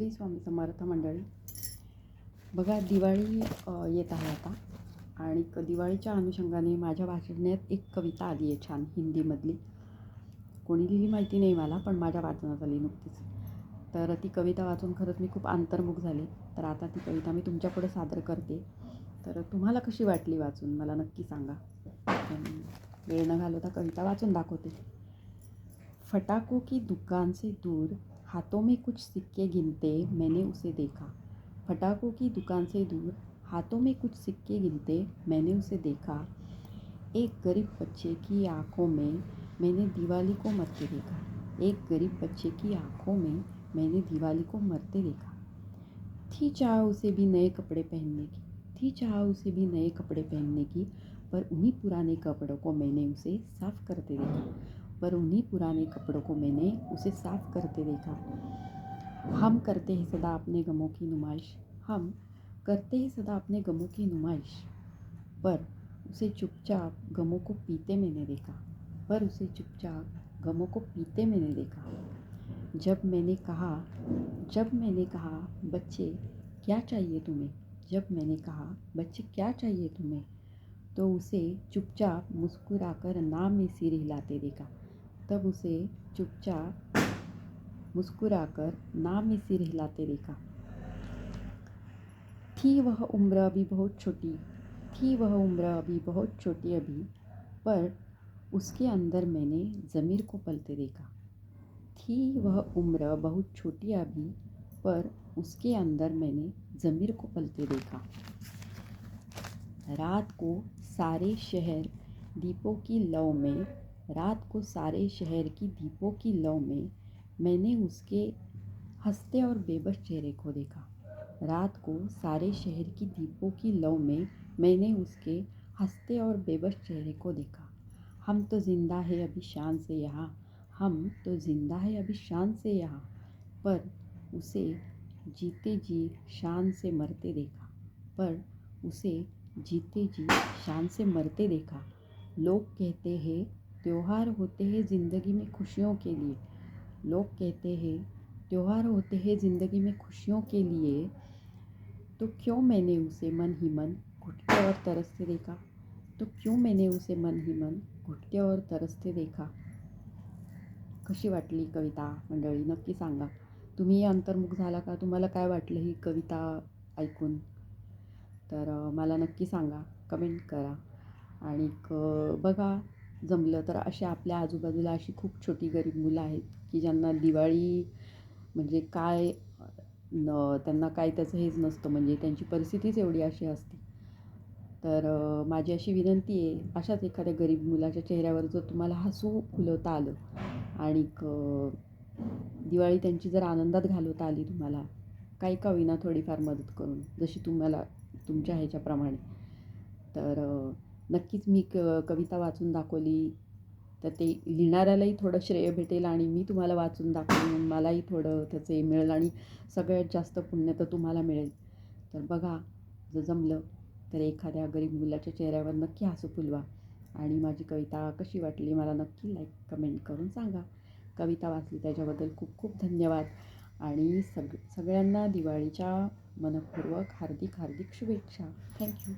श्री स्वामी समर्थ मंडळी. बघा दिवाळी येत आहे आता. आणि क दिवाळीच्या अनुषंगाने माझ्या वाचण्यात एक कविता आली आहे छान हिंदीमधली. कोणी लिहिली माहिती नाही मला पण माझ्या वाचनात आली नुकतीच. तर ती कविता वाचून खरंच मी खूप अंतर्मुख झाले. तर आता ती कविता मी तुमच्यापुढे सादर करते. तर तुम्हाला कशी वाटली वाचून मला नक्की सांगा. पण वेळ न घालवता कविता वाचून दाखवते. फटाको की दुकान से दूर हाथों में कुछ सिक्के गिनते मैंने उसे देखा। फटाकों की दुकान से दूर, हाथों में कुछ सिक्के गिनते मैंने उसे देखा। एक गरीब बच्चे की आँखों में मैंने दिवाली को मरते देखा। एक गरीब बच्चे की आँखों में मैंने दिवाली को मरते देखा। थी चाह उसे भी नए कपड़े पहनने की, थी चाह उसे भी नए कपड़े पहनने की, पर उन्हीं पुराने कपड़ों को मैंने उसे साफ़ करते देखा। पर उन्हीं पुराने कपड़ों को मैंने उसे साफ़ करते देखा। हम करते हैं सदा अपने गमों की नुमाइश। हम करते हैं सदा अपने गमों की नुमाइश। पर उसे चुपचाप गमों को पीते मैंने देखा। पर उसे चुपचाप गमों को पीते मैंने देखा। जब मैंने कहा, जब मैंने कहा, बच्चे, क्या चाहिए तुम्हें? जब मैंने कहा, बच्चे, क्या चाहिए तुम्हें? तो उसे चुपचाप मुस्कुराकर नाम में सिर हिलाते देखा। तब उसे चुपचाप मुस्कुराकर नाम में सिर हिलाते देखा। थी वह उम्र अभी बहुत छोटी, थी वह उम्र अभी बहुत छोटी अभी, पर उसके अंदर मैंने ज़मीर को पलते देखा। थी वह उम्र बहुत छोटी अभी, पर उसके अंदर मैंने ज़मीर को पलते देखा। रात को सारे शहर दीपों की लौ में रात को सारे शहर की दीपों की लौ में मैंने उसके हँसते और बेबस चेहरे को देखा। रात को सारे शहर की दीपों की लौ में मैंने उसके हँसते और बेबस चेहरे को देखा। हम तो ज़िंदा है अभी शान से यहाँ। हम तो ज़िंदा है अभी शान से यहाँ। पर उसे जीते जी शान से मरते देखा। पर उसे जीते जी शान से मरते देखा। लोग कहते हैं त्योहार होते हैं ज़िंदगी में खुशियों के लिए। लोग कहते हैं त्यौहार होते हैं ज़िंदगी में खुशियों के लिए। तो क्यों मैंने उसे मन ही मन घुटके और तरसते देखा? तो क्यों मैंने उसे मन ही मन घुटके और तरसते देखा? कशी वाटली कविता मंडळी नक्की सांगा. तुम्ही अंतर्मुख झाला का? तुम्हाला काय वाटलं ही कविता ऐकून? तर अ, मला नक्की सांगा. कमेंट करा. आणि बघा जमलं तर अशा आपल्या आजूबाजूला अशी खूप छोटी गरीब मुलं आहेत की ज्यांना दिवाळी म्हणजे काय न त्यांना काय त्याचं हेच नसतं म्हणजे त्यांची परिस्थितीच एवढी अशी असते. तर माझी अशी विनंती आहे अशाच एखाद्या गरीब मुलाच्या चेहऱ्यावर जर तुम्हाला हसू फुलवता आलं आणि दिवाळी त्यांची जर आनंदात घालवता आली तुम्हाला काही का होईना थोडीफार मदत करून जशी तुम्हाला तुमच्या ह्याच्याप्रमाणे. तर नक्कीच मी क कविता वाचून दाखवली. तर ते लिहिणाऱ्यालाही थोडं श्रेय भेटेल आणि मी तुम्हाला वाचून दाखवून. मलाही थोडं त्याचे मिळेल आणि सगळ्यात जास्त पुण्य तर तुम्हाला मिळेल. तर बघा जर जमलं तर एखाद्या गरीब मुलाच्या चेहऱ्यावर नक्की हसू फुलवा. आणि माझी कविता कशी वाटली मला नक्की लाईक कमेंट करून सांगा. कविता वाचली त्याच्याबद्दल खूप खूप धन्यवाद. आणि सग सगळ्यांना दिवाळीच्या मनपूर्वक हार्दिक हार्दिक शुभेच्छा. थँक्यू